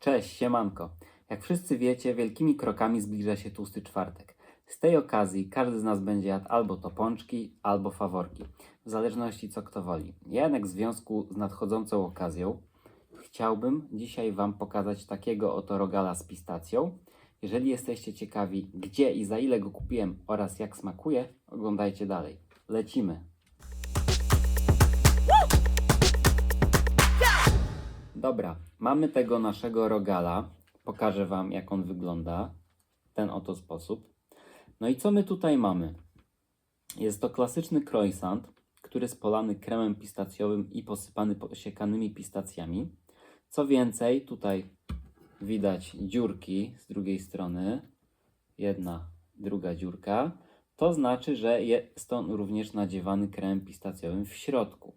Cześć, siemanko. Jak wszyscy wiecie, wielkimi krokami zbliża się tłusty czwartek. Z tej okazji każdy z nas będzie jadł albo to pączki, albo faworki, w zależności co kto woli. Ja jednak w związku z nadchodzącą okazją chciałbym dzisiaj Wam pokazać takiego oto rogala z pistacją. Jeżeli jesteście ciekawi, gdzie i za ile go kupiłem oraz jak smakuje, oglądajcie dalej. Lecimy! Dobra, mamy tego naszego rogala. Pokażę Wam, jak on wygląda. Ten oto sposób. No i co my tutaj mamy? Jest to klasyczny croissant, który jest polany kremem pistacjowym i posypany posiekanymi pistacjami. Co więcej, tutaj widać dziurki z drugiej strony. Jedna, druga dziurka. To znaczy, że jest on również nadziewany kremem pistacjowym w środku.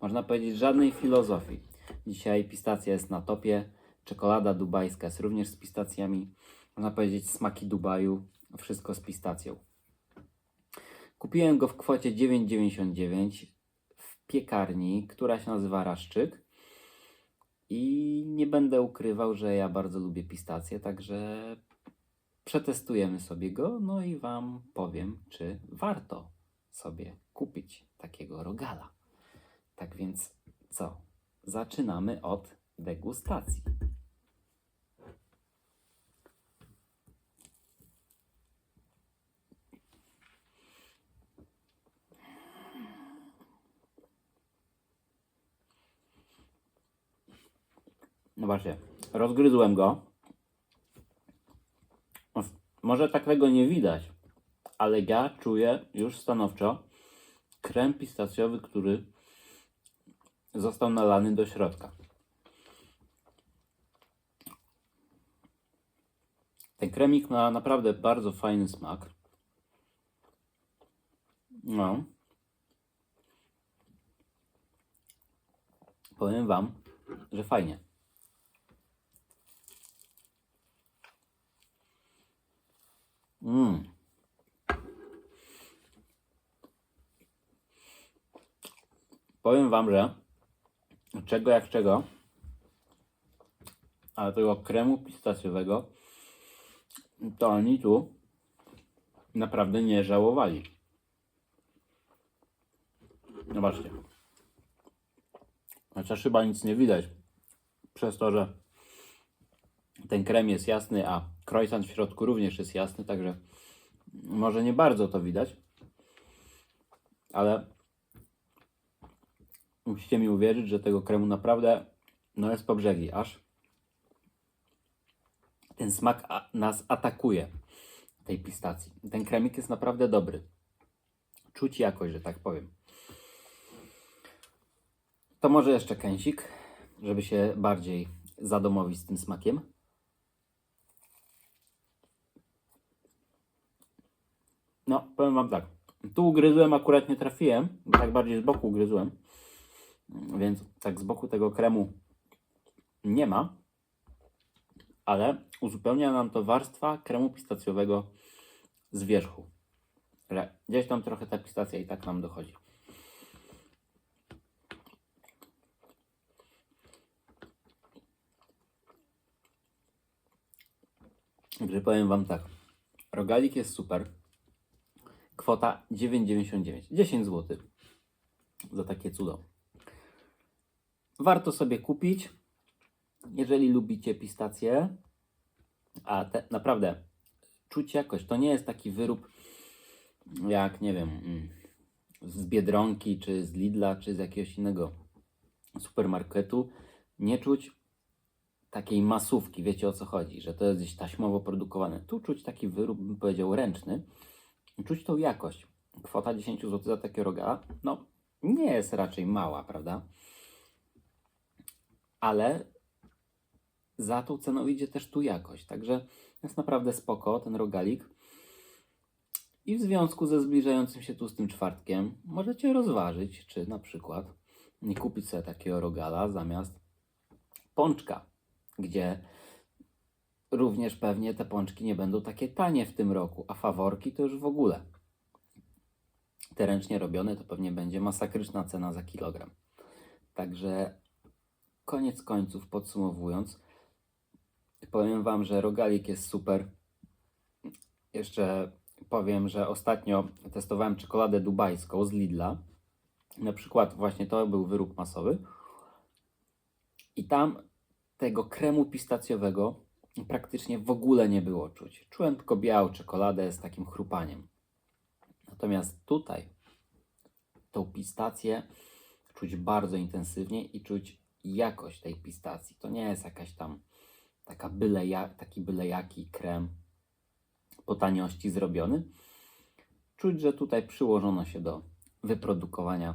Można powiedzieć, żadnej filozofii. Dzisiaj pistacja jest na topie, czekolada dubajska jest również z pistacjami. Można powiedzieć smaki Dubaju, wszystko z pistacją. Kupiłem go w kwocie 9,99 w piekarni, która się nazywa Raszczyk. I nie będę ukrywał, że ja bardzo lubię pistacje, także przetestujemy sobie go, no i Wam powiem, czy warto sobie kupić takiego rogala. Tak więc co? Zaczynamy od degustacji. No właśnie, rozgryzłem go. Może tak tego nie widać, ale ja czuję już stanowczo krem pistacjowy, który został nalany do środka. Ten kremik ma naprawdę bardzo fajny smak. No. Powiem Wam, że fajnie. Mmm. Powiem Wam, że czego jak czego, ale tego kremu pistacjowego to oni tu naprawdę nie żałowali. Zobaczcie. Chociaż chyba nic nie widać przez to, że ten krem jest jasny, a croissant w środku również jest jasny, także może nie bardzo to widać, ale musicie mi uwierzyć, że tego kremu naprawdę no jest po brzegi, aż ten smak nas atakuje tej pistacji. Ten kremik jest naprawdę dobry. Czuć jakość, że tak powiem. To może jeszcze kęsik, żeby się bardziej zadomowić z tym smakiem. No, powiem Wam tak. Tu ugryzłem, akurat nie trafiłem, tak bardziej z boku ugryzłem. Więc tak z boku tego kremu nie ma. Ale uzupełnia nam to warstwa kremu pistacjowego z wierzchu. Że gdzieś tam trochę ta pistacja i tak nam dochodzi. Także powiem Wam tak. Rogalik jest super. Kwota 9,99. 10 zł za takie cudo. Warto sobie kupić, jeżeli lubicie pistacje. A te, naprawdę, czuć jakość. To nie jest taki wyrób jak, nie wiem, mm, z Biedronki, czy z Lidla, czy z jakiegoś innego supermarketu. Nie czuć takiej masówki, wiecie o co chodzi, że to jest gdzieś taśmowo produkowane. Tu czuć taki wyrób, bym powiedział, ręczny. Czuć tą jakość. Kwota 10 zł za takie rogala, no nie jest raczej mała, prawda? Ale za tą ceną idzie też tu jakość. Także jest naprawdę spoko ten rogalik. I w związku ze zbliżającym się tłustym czwartkiem możecie rozważyć, czy na przykład nie kupić sobie takiego rogala zamiast pączka, gdzie również pewnie te pączki nie będą takie tanie w tym roku, a faworki to już w ogóle. Te ręcznie robione to pewnie będzie masakryczna cena za kilogram. Także koniec końców, podsumowując, Powiem Wam, że rogalik jest super. Jeszcze powiem, że ostatnio testowałem czekoladę dubajską z Lidla. Na przykład właśnie to był wyrób masowy. I tam tego kremu pistacjowego praktycznie w ogóle nie było czuć. Czułem tylko białą czekoladę z takim chrupaniem. Natomiast tutaj tą pistację czuć bardzo intensywnie i czuć jakość tej pistacji. To nie jest jakaś tam taka byle ja, taki byle jaki krem po taniości zrobiony. Czuć, że tutaj przyłożono się do wyprodukowania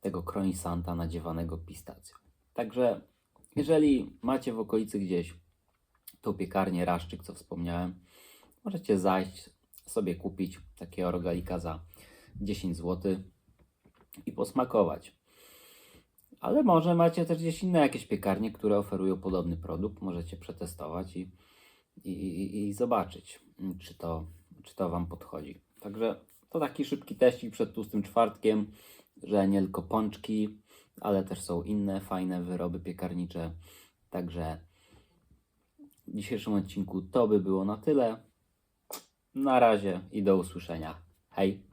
tego croissanta nadziewanego pistacją. Także jeżeli macie w okolicy gdzieś tą piekarnię Raszczyk, co wspomniałem, możecie zajść sobie kupić takiego rogalika za 10 zł i posmakować. Ale może macie też gdzieś inne jakieś piekarnie, które oferują podobny produkt. Możecie przetestować i, i, i, i zobaczyć, czy to, czy to Wam podchodzi. Także to taki szybki teścik przed tłustym czwartkiem, że nie tylko pączki, ale też są inne fajne wyroby piekarnicze. Także w dzisiejszym odcinku to by było na tyle. Na razie i do usłyszenia. Hej!